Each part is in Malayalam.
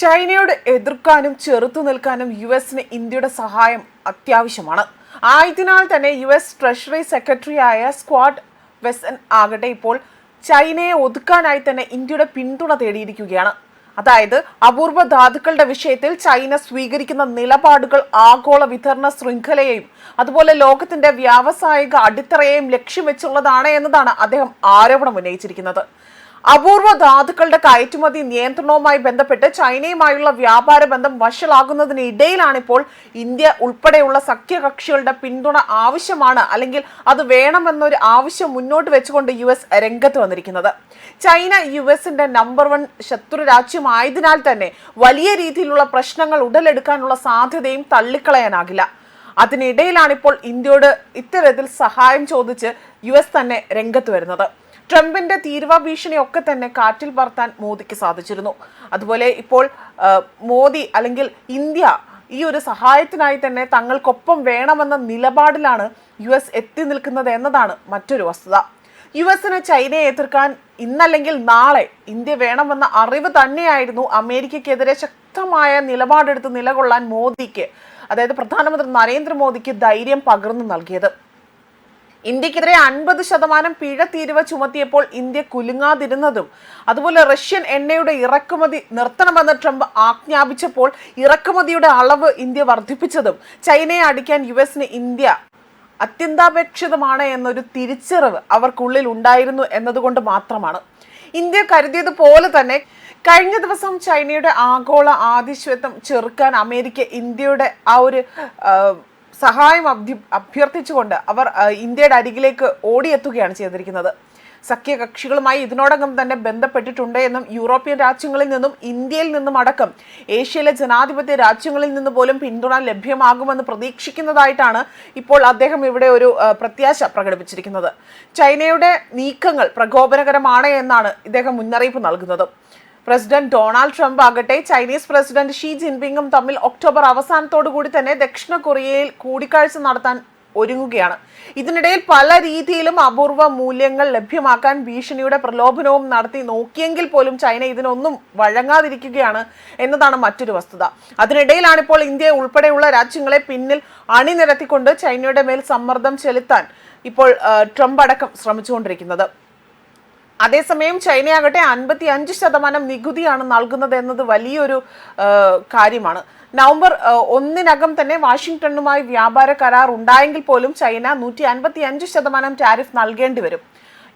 ചൈനയോട് എതിർക്കാനും ചെറുത്തു നിൽക്കാനും യു എസിന് ഇന്ത്യയുടെ സഹായം അത്യാവശ്യമാണ്. ആയതിനാൽ തന്നെ യു എസ് ട്രഷറി സെക്രട്ടറിയായ സ്ക്വാഡ് വെസൻ ആകട്ടെ ഇപ്പോൾ ചൈനയെ ഒതുക്കാനായി തന്നെ ഇന്ത്യയുടെ പിന്തുണ തേടിയിരിക്കുകയാണ്. അതായത് അപൂർവ ധാതുക്കളുടെ വിഷയത്തിൽ ചൈന സ്വീകരിക്കുന്ന നിലപാടുകൾ ആഗോള വിതരണ ശൃംഖലയെയും അതുപോലെ ലോകത്തിന്റെ വ്യാവസായിക അടിത്തറയെയും ലക്ഷ്യം വെച്ചുള്ളതാണ് എന്നതാണ് അദ്ദേഹം ആരോപണം ഉന്നയിച്ചിരിക്കുന്നത്. അപൂർവ ധാതുക്കളുടെ കയറ്റുമതി നിയന്ത്രണവുമായി ബന്ധപ്പെട്ട് ചൈനയുമായുള്ള വ്യാപാര ബന്ധം വഷളാകുന്നതിനിടയിലാണിപ്പോൾ ഇന്ത്യ ഉൾപ്പെടെയുള്ള സഖ്യകക്ഷികളുടെ പിന്തുണ ആവശ്യമാണ് അല്ലെങ്കിൽ അത് വേണമെന്നൊരു ആവശ്യം മുന്നോട്ട് വെച്ചുകൊണ്ട് യു എസ് രംഗത്ത് വന്നിരിക്കുന്നത്. ചൈന യു എസിന്റെ നമ്പർ വൺ ശത്രു രാജ്യമായതിനാൽ തന്നെ വലിയ രീതിയിലുള്ള പ്രശ്നങ്ങൾ ഉടലെടുക്കാനുള്ള സാധ്യതയും തള്ളിക്കളയാനാകില്ല. അതിനിടയിലാണിപ്പോൾ ഇന്ത്യയോട് ഇത്തരത്തിൽ സഹായം ചോദിച്ച് യു എസ് തന്നെ രംഗത്ത് വരുന്നത്. ട്രംപിന്റെ തീരുവ ഭീഷണിയൊക്കെ തന്നെ കാറ്റിൽ പറത്താൻ മോദിക്ക് സാധിച്ചിരുന്നു. അതുപോലെ ഇപ്പോൾ മോദി അല്ലെങ്കിൽ ഇന്ത്യ ഈ ഒരു സഹായത്തിനായി തന്നെ തങ്ങൾക്കൊപ്പം വേണമെന്ന നിലപാടിലാണ് യു എസ് എത്തി നിൽക്കുന്നത് എന്നതാണ് മറ്റൊരു വസ്തുത. യു എസിന് ചൈനയെ എതിർക്കാൻ ഇന്നല്ലെങ്കിൽ നാളെ ഇന്ത്യ വേണമെന്ന അറിവ് തന്നെയായിരുന്നു അമേരിക്കയ്ക്കെതിരെ ശക്തമായ നിലപാടെടുത്ത് നിലകൊള്ളാൻ മോദിക്ക് അതായത് പ്രധാനമന്ത്രി നരേന്ദ്രമോദിക്ക് ധൈര്യം പകർന്നു നൽകിയത്. ഇന്ത്യക്കെതിരെ അൻപത് ശതമാനം പിഴ തീരുവ ചുമത്തിയപ്പോൾ ഇന്ത്യ കുലുങ്ങാതിരുന്നതും അതുപോലെ റഷ്യൻ എണ്ണയുടെ ഇറക്കുമതി നിർത്തണമെന്ന് ട്രംപ് ആജ്ഞാപിച്ചപ്പോൾ ഇറക്കുമതിയുടെ അളവ് ഇന്ത്യ വർദ്ധിപ്പിച്ചതും ചൈനയെ അടിക്കാൻ യു എസിന് ഇന്ത്യ അത്യന്താപേക്ഷിതമാണ് എന്നൊരു തിരിച്ചറിവ് അവർക്കുള്ളിൽ ഉണ്ടായിരുന്നു എന്നതുകൊണ്ട് മാത്രമാണ്. ഇന്ത്യ കരുതിയതുപോലെ തന്നെ കഴിഞ്ഞ ദിവസം ചൈനയുടെ ആഗോള ആതിശ്വത്വം ചെറുക്കാൻ അമേരിക്ക ഇന്ത്യയുടെ ആ ഒരു സഹായം അഭ്യ അഭ്യർത്ഥിച്ചുകൊണ്ട് അവർ ഇന്ത്യയുടെ അരികിലേക്ക് ഓടിയെത്തുകയാണ് ചെയ്തിരിക്കുന്നത്. സഖ്യകക്ഷികളുമായി ഇതിനോടകം തന്നെ ബന്ധപ്പെട്ടിട്ടുണ്ട് എന്നും യൂറോപ്യൻ രാജ്യങ്ങളിൽ നിന്നും ഇന്ത്യയിൽ നിന്നും അടക്കം ഏഷ്യയിലെ ജനാധിപത്യ രാജ്യങ്ങളിൽ നിന്ന് പോലും പിന്തുണ ലഭ്യമാകുമെന്ന് പ്രതീക്ഷിക്കുന്നതായിട്ടാണ് ഇപ്പോൾ അദ്ദേഹം ഇവിടെ ഒരു പ്രത്യാശ പ്രകടിപ്പിച്ചിരിക്കുന്നത്. ചൈനയുടെ നീക്കങ്ങൾ പ്രകോപനകരമാണ് എന്നാണ് ഇദ്ദേഹം മുന്നറിയിപ്പ് നൽകുന്നത്. പ്രസിഡന്റ് ഡൊണാൾഡ് ട്രംപ് ആകട്ടെ ചൈനീസ് പ്രസിഡന്റ് ഷീ ജിൻപിങ്ങും തമ്മിൽ ഒക്ടോബർ അവസാനത്തോടു കൂടി തന്നെ ദക്ഷിണ കൊറിയയിൽ കൂടിക്കാഴ്ച നടത്താൻ ഒരുങ്ങുകയാണ്. ഇതിനിടയിൽ പല രീതിയിലും അപൂർവ മൂല്യങ്ങൾ ലഭ്യമാക്കാൻ ഭീഷണിയുടെ പ്രലോഭനവും നടത്തി നോക്കിയെങ്കിൽ പോലും ചൈന ഇതിനൊന്നും വഴങ്ങാതിരിക്കുകയാണ് എന്നതാണ് മറ്റൊരു വസ്തുത. അതിനിടയിലാണ് ഇപ്പോൾ ഇന്ത്യ ഉൾപ്പെടെയുള്ള രാജ്യങ്ങളെ പിന്നിൽ അണിനിരത്തിക്കൊണ്ട് ചൈനയുടെ മേൽ സമ്മർദ്ദം ചെലുത്താൻ ഇപ്പോൾ ട്രംപ് അടക്കം ശ്രമിച്ചുകൊണ്ടിരിക്കുന്നത്. അതേസമയം ചൈനയാകട്ടെ അൻപത്തി അഞ്ച് ശതമാനം നികുതിയാണ് നൽകുന്നത് എന്നത് വലിയൊരു കാര്യമാണ്. നവംബർ ഒന്നിനകം തന്നെ വാഷിംഗ്ടണുമായി വ്യാപാര കരാർ ഉണ്ടായെങ്കിൽ പോലും ചൈന നൂറ്റി അൻപത്തി അഞ്ച് ശതമാനം ടാരിഫ് നൽകേണ്ടി വരും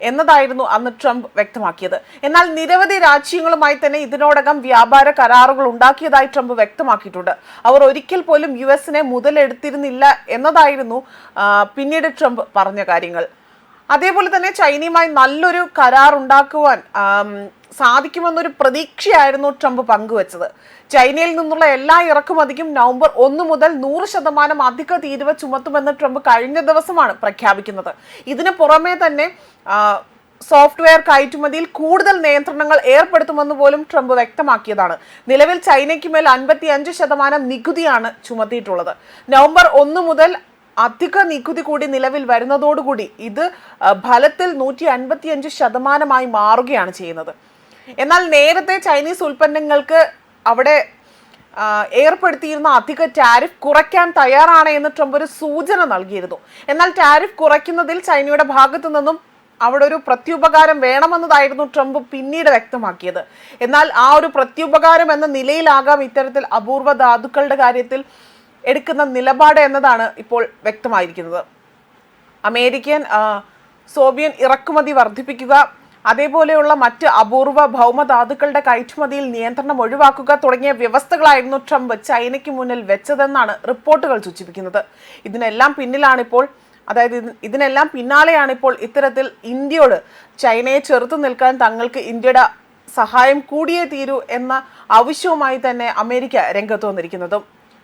എന്നതായിരുന്നു അന്ന് ട്രംപ് വ്യക്തമാക്കിയത്. എന്നാൽ നിരവധി രാജ്യങ്ങളുമായി തന്നെ ഇതിനോടകം വ്യാപാര കരാറുകൾ ഉണ്ടാക്കിയതായി ട്രംപ് വ്യക്തമാക്കിയിട്ടുണ്ട്. അവർ ഒരിക്കൽ പോലും യു എസിനെ മുതലെടുത്തിരുന്നില്ല എന്നതായിരുന്നു പിന്നീട് ട്രംപ് പറഞ്ഞ കാര്യങ്ങൾ. അതേപോലെ തന്നെ ചൈനയുമായി നല്ലൊരു കരാർ ഉണ്ടാക്കുവാൻ സാധിക്കുമെന്നൊരു പ്രതീക്ഷയായിരുന്നു ട്രംപ് പങ്കുവച്ചത്. ചൈനയിൽ നിന്നുള്ള എല്ലാ ഇറക്കുമതിക്കും നവംബർ ഒന്ന് മുതൽ നൂറ് ശതമാനം അധിക തീരുവ ചുമത്തുമെന്ന് ട്രംപ് കഴിഞ്ഞ ദിവസമാണ് പ്രഖ്യാപിക്കുന്നത്. ഇതിന് പുറമെ തന്നെ സോഫ്റ്റ്വെയർ കയറ്റുമതിയിൽ കൂടുതൽ നിയന്ത്രണങ്ങൾ ഏർപ്പെടുത്തുമെന്ന് പോലും ട്രംപ് വ്യക്തമാക്കിയതാണ്. നിലവിൽ ചൈനയ്ക്ക് മേൽ അൻപത്തി അഞ്ച് ശതമാനം നികുതിയാണ് ചുമത്തിയിട്ടുള്ളത്. നവംബർ ഒന്ന് മുതൽ അധിക നികുതി കൂടി നിലവിൽ വരുന്നതോടുകൂടി ഇത് ഫലത്തിൽ നൂറ്റി അൻപത്തിയഞ്ച് ശതമാനമായി മാറുകയാണ് ചെയ്യുന്നത്. എന്നാൽ നേരത്തെ ചൈനീസ് ഉൽപ്പന്നങ്ങൾക്ക് അവിടെ ഏർപ്പെടുത്തിയിരുന്ന അധിക ടാരിഫ് കുറയ്ക്കാൻ തയ്യാറാണ് എന്ന് ട്രംപ് ഒരു സൂചന നൽകിയിരുന്നു. എന്നാൽ ടാരിഫ് കുറയ്ക്കുന്നതിൽ ചൈനയുടെ ഭാഗത്തു നിന്നും അവിടെ ഒരു പ്രത്യുപകാരം വേണമെന്നതായിരുന്നു ട്രംപ് പിന്നീട് വ്യക്തമാക്കിയത്. എന്നാൽ ആ ഒരു പ്രത്യുപകാരം എന്ന നിലയിലാകാം ഇത്തരത്തിൽ അപൂർവ ധാതുക്കളുടെ കാര്യത്തിൽ എടുക്കുന്ന നിലപാട് എന്നതാണ് ഇപ്പോൾ വ്യക്തമായിരിക്കുന്നത്. അമേരിക്കൻ സോവിയൻ ഇറക്കുമതി വർദ്ധിപ്പിക്കുക അതേപോലെയുള്ള മറ്റ് അപൂർവ ഭൗമധാതുക്കളുടെ കയറ്റുമതിയിൽ നിയന്ത്രണം ഒഴിവാക്കുക തുടങ്ങിയ വ്യവസ്ഥകളായിരുന്നു ട്രംപ് ചൈനയ്ക്ക് മുന്നിൽ വെച്ചതെന്നാണ് റിപ്പോർട്ടുകൾ സൂചിപ്പിക്കുന്നത്. ഇതിനെല്ലാം പിന്നിലാണിപ്പോൾ അതായത് ഇത് ഇതിനെല്ലാം പിന്നാലെയാണിപ്പോൾ ഇത്തരത്തിൽ ഇന്ത്യയോട് ചൈനയെ ചെറുത്തു നിൽക്കാൻ തങ്ങൾക്ക് ഇന്ത്യയുടെ സഹായം കൂടിയേ തീരൂ എന്ന ആവശ്യവുമായി തന്നെ അമേരിക്ക രംഗത്ത് വന്നിരിക്കുന്നതും.